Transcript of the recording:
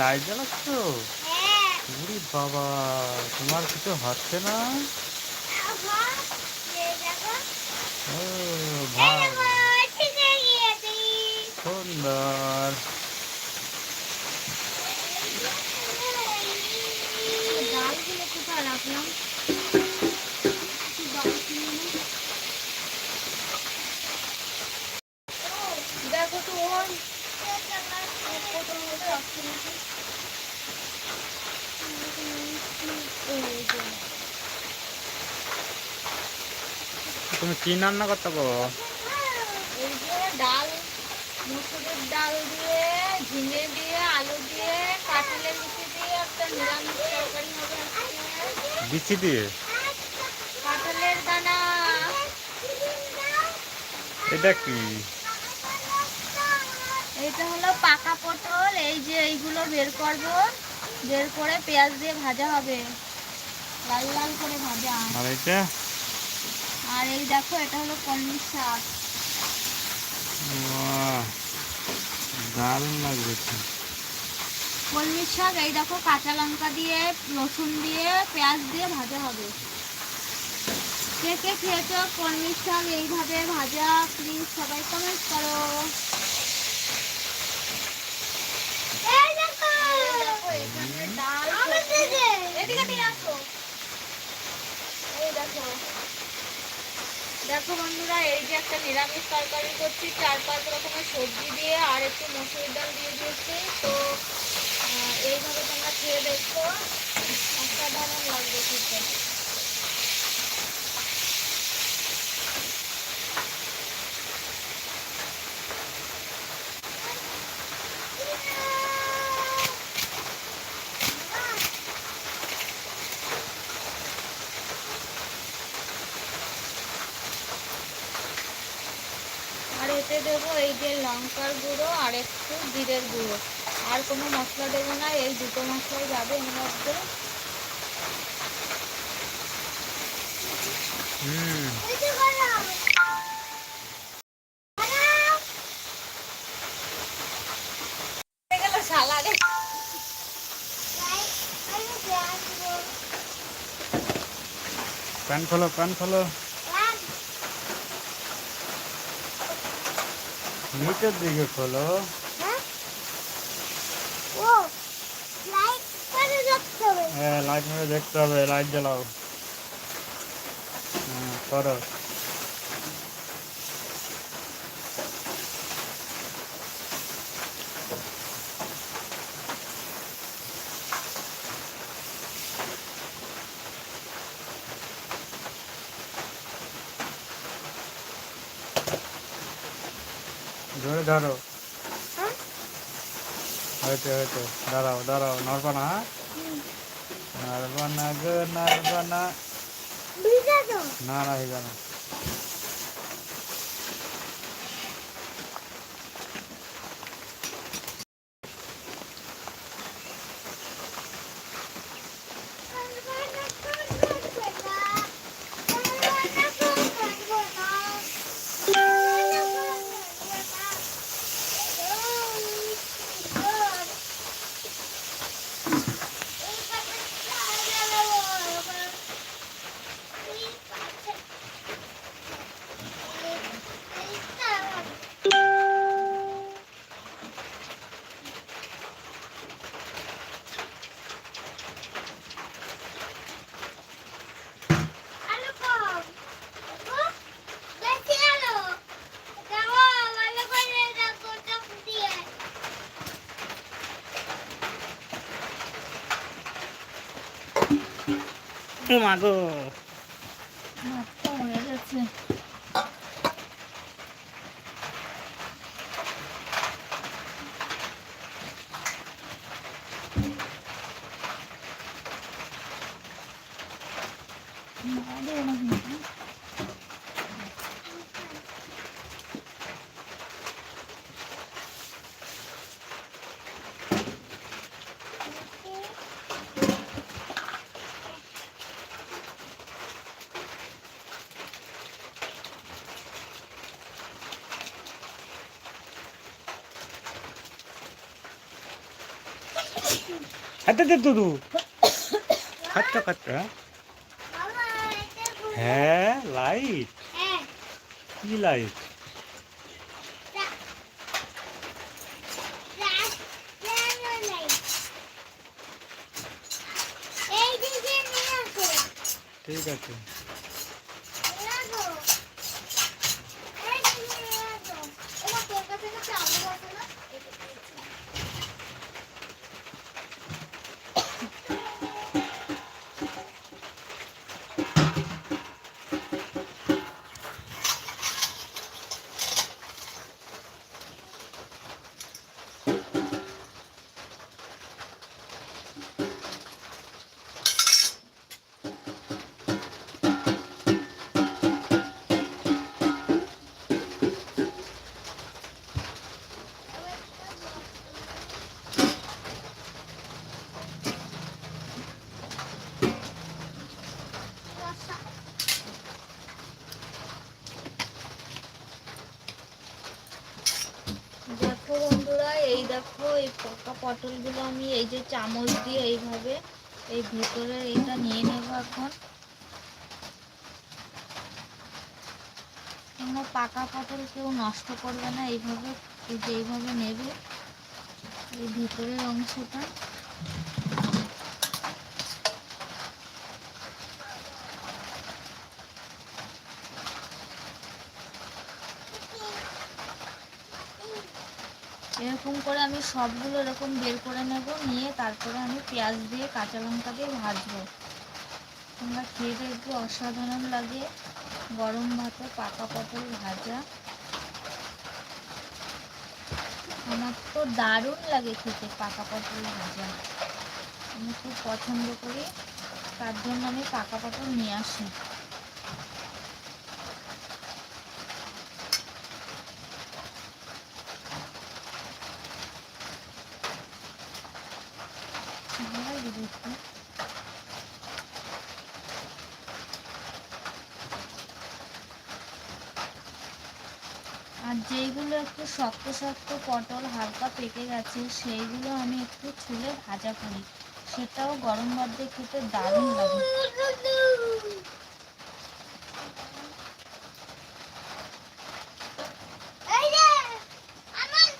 Light জ্বালাচ্ছ? হ্যাঁ বাবা তোমার কিছু হচ্ছে না? সুন্দর। দেখো তো তুমি কি রান্না করতে ডাল মুসুরের ডাল দিয়ে ঝিঙে দিয়ে আলু দিয়ে কাটলে মিশিয়ে দিয়ে একটা নিরামিষ তরকারি হবে বিচি দিয়ে? কাঁঠালের দানা। এটা কি? এইটা হলো পাকা পটল এই যে এইগুলো বের করব। বের করে পেঁয়াজ দিয়ে ভাজা হবে। লাল লাল করে ভাজা। আর এটা আর এই দেখো এটা হলো কলমি শাক। দারুণ লাগবে কলমি শাক এই দেখো কাঁচা লঙ্কা দিয়ে রসুন দিয়ে পেঁয়াজ দিয়ে ভাজা হবে। কে কে খেয়েছো কলমি শাক? এইভাবে ভাজা প্লিজ সবাই কমেন্ট করো দেখো, এখানে ডাল এদিকে নিয়ে আসো। এই দেখো দেখো বন্ধুরা, এই যে একটা নিরামিষ তরকারি করছি, চার পাঁচ রকমের সবজি দিয়ে আর একটু মসুর ডাল দিয়ে দিয়েছি। তো এইভাবে তোমরা খেয়ে দেখো। অসাধারণ লাগবে খেতে আর এতে দেবো এই যে লঙ্কার গুঁড়ো আর একটু জিরের গুঁড়ো। আর কোনো মশলা দেবো না এই দুটো মশলাই যাবে এর মধ্যে। প্যান খোলো প্যান খোলো। নিচের দিকে খোলো। হ্যাঁ? লাইট মেরে দেখতে হবে। লাইট জ্বালাও। হ্যাঁ করো। ধরে। ধরো হয়তো হয়তো। দাঁড়াও দাঁড়াও। নড়বা না হ্যাঁ? নড়বা না গো নড়বা না। না না। 哎妈个！妈冻了这次。妈累了，你。হাতে দুধু? খাচ্ছ খাচ্ছ হ্যাঁ? হ্যাঁ লাইট কি লাইট ঠিক আছে। এই দেখো, এই পকা পটলগুলো আমি এই যে চামচ দিয়ে এইভাবে এই ভেতরে এটা নিয়ে নেব এখন। তোমরা পাকা পটল কেউ নষ্ট করবে না, এইভাবে এইভাবে নেবে এই ভেতরের অংশটা। এরকম করে আমি সবগুলো এরকম বের করে নেব, নিয়ে তারপরে আমি পেঁয়াজ দিয়ে কাঁচা লঙ্কা দিয়ে ভাজবো। তোমরা খেয়ে দেখবে অসাধারণ লাগে। গরম ভাতে পাকা পটল ভাজা। আমার তো দারুণ লাগে খেতে পাকা পটল ভাজা। আমি খুব পছন্দ করি। তার জন্য আমি পাকা পটল নিয়ে আসি। দেখতে আর যেইগুলো একটু শক্ত শক্ত পটল হালকা পেকে গেছে, সেইগুলো আমি একটু ছুলে ভাজা করি। সেটাও গরম ভাত দিয়ে খেতে দারুণ লাগে।